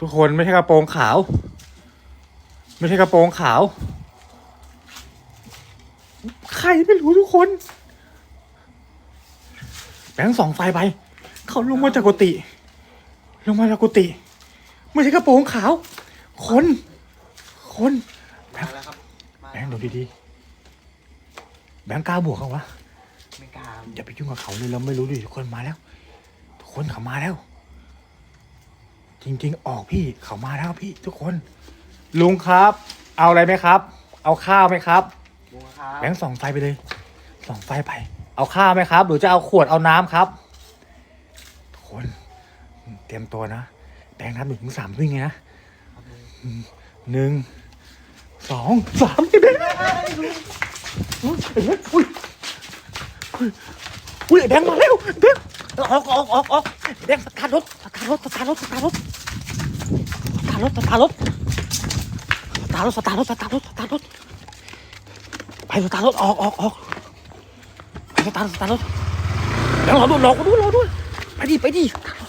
ทุกคนไม่ใช่กระโปรงขาว ไม่ใช่กระโปรงขาว ใครไม่รู้ทุกคนแบงค์ส่องไฟไป เขาลงมาจากกุฏิลงมาจากกุฏิไม่ใช่กระโปรงขาว คน คนมาแล้วครับมาแบงค์ดูดีๆแบงค์กล้าบวกเขาวะไม่กล้าอย่าไปยุ่งกับเขาเลยเราไม่รู้ดิทุกคนมาแล้ว ทุกคนเขามาแล้ว จริงๆ ออกพี่เขามาแล้วพี่ทุกคน ลุงครับ เอาอะไรไหมครับ เอาข้าวไหมครับบุ้งครับแบงค์ส่องไฟไปเลยส่องไฟไป เอาข้าวไหมครับ หรือจะเอาขวดเอาน้ำครับทุกคน เตรียมตัวนะแบงค์นับหนึ่งถึงสามวิ่งไงนะหนึ่งสองสามไอ้แบงค์อุ้ยไอ้แบงค์อุ้ยอุ้ยอุ้ยไอ้แบงค์มาแล้วแบงค์ ออกออกออกออกเด็กสตาร์ทรถสตาร์ทรถสตาร์ทรถสตาร์ทรถสตาร์ทรถสตาร์ทรถสตาร์ทรถสตาร์ทรถสตาร์ทรถสตาร์ทรถไปสตาร์ทรถออกออกออกไปสตาร์ทสตาร์ทรถแล้วรอดูรอกูด้วยรอดูไปดิไปดิตาร์ทรถ